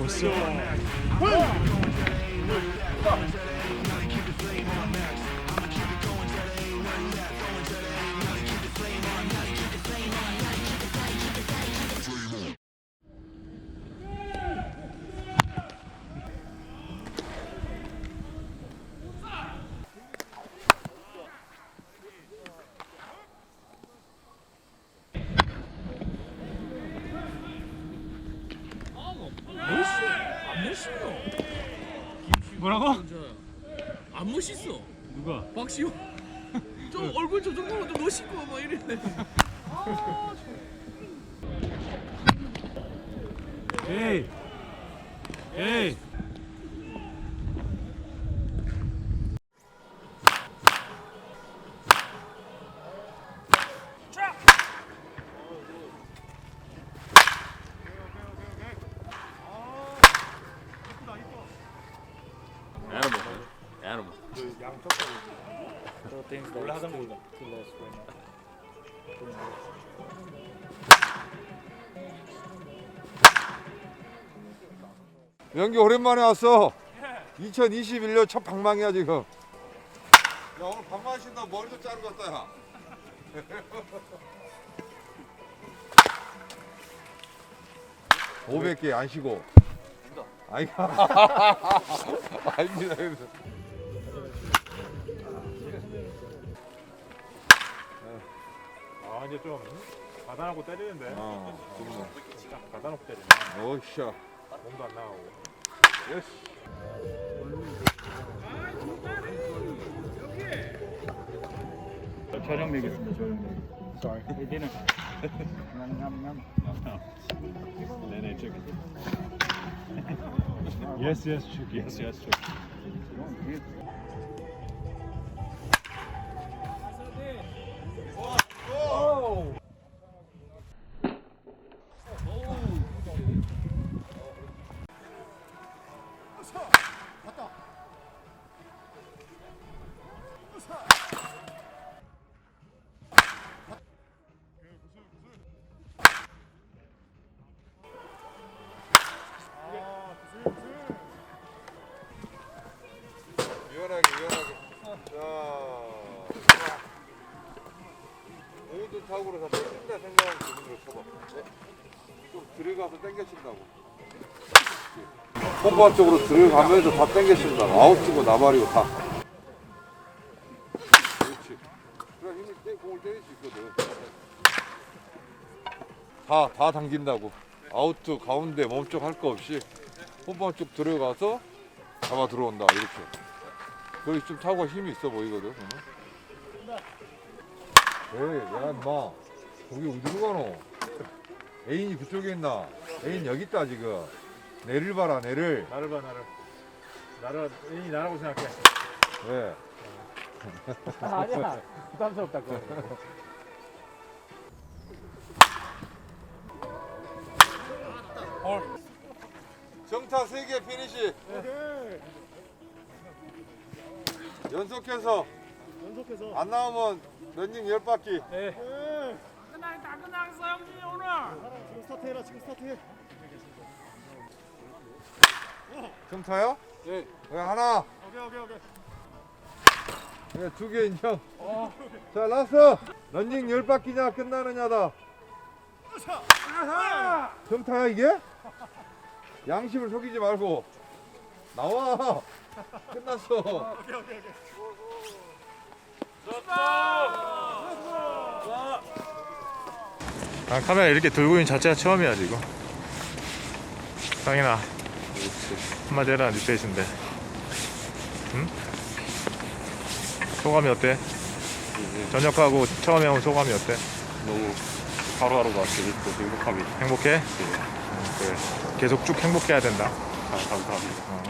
Ось. 멋있어. 뭐라고? 안 멋있어. 누가? 박시호. 저 얼굴 저 정도면 좀 멋있고 막 이래. 에이 에이 원래 하던 거보다 연기 오랜만에 왔어. 2021년 첫 방망이야 지금. 야 오늘 방망이 신다 머리도 자르고 갔다 야. 오백 개 안 쉬고. 아이가. 아닙니다. 이제 좀 받아놓고 때리는데. 어, 지금 딱 받아놓고 때리네. 오샤. 몸도 안 나가고. 예스. 저녁 먹겠습니다 저녁 먹 Sorry we didn't 네네 저기 Yes yes 쭉. Yes yes 쭉 유연하게 유연하게. 자. 모든 타구로 다 땡긴다 생각하는 기분으로 쳐봐. 네? 좀 들어가서 땡겨친다고. 홈바 쪽으로 들어가면서 다 땡겨친다. 아웃이고 나발이고 다. 그렇지. 그래 힘을 떼, 공을 때릴 수 있거든. 다, 다 당긴다고. 아웃 가운데 몸쪽 할 거 없이 홈바 쪽 들어가서 잡아 들어온다. 이렇게. 거기 좀 타구가 힘이 있어 보이거든. 에이, 야, 인마. 거기 어디로 가노? 애인이 그쪽에 있나? 애인 여기 있다, 지금. 내를 봐라, 내를. 나를 봐 나를 나를 이 나라고 생각해 왜? 아니야 부담스럽다 그거 정타 3개 피니시. 연속해서. 연속해서 안 나오면 런닝 10바퀴. 그날 다 끝났어 형님 오늘. 지금 스타트해라 지금 스타트해 정타요? 네. 왜 하나? 오케이 오케이 오케이 네, 두개 인정. 자, 라스. 런닝 10바퀴냐, 끝나느냐다. 정타야, 이게? 양심을 속이지 말고. 나와. 끝났어. 난 카메라 이렇게 들고 있는 자체가 처음이야 지금 상인아 한마디 해라 니 페이스인데 응? 소감이 어때? 전역하고 처음에 온 소감이 어때? 너무 하루하루가 재밌고 행복함이 행복해? 응, 그래 계속 쭉 행복해야 된다 아, 감사합니다. 어.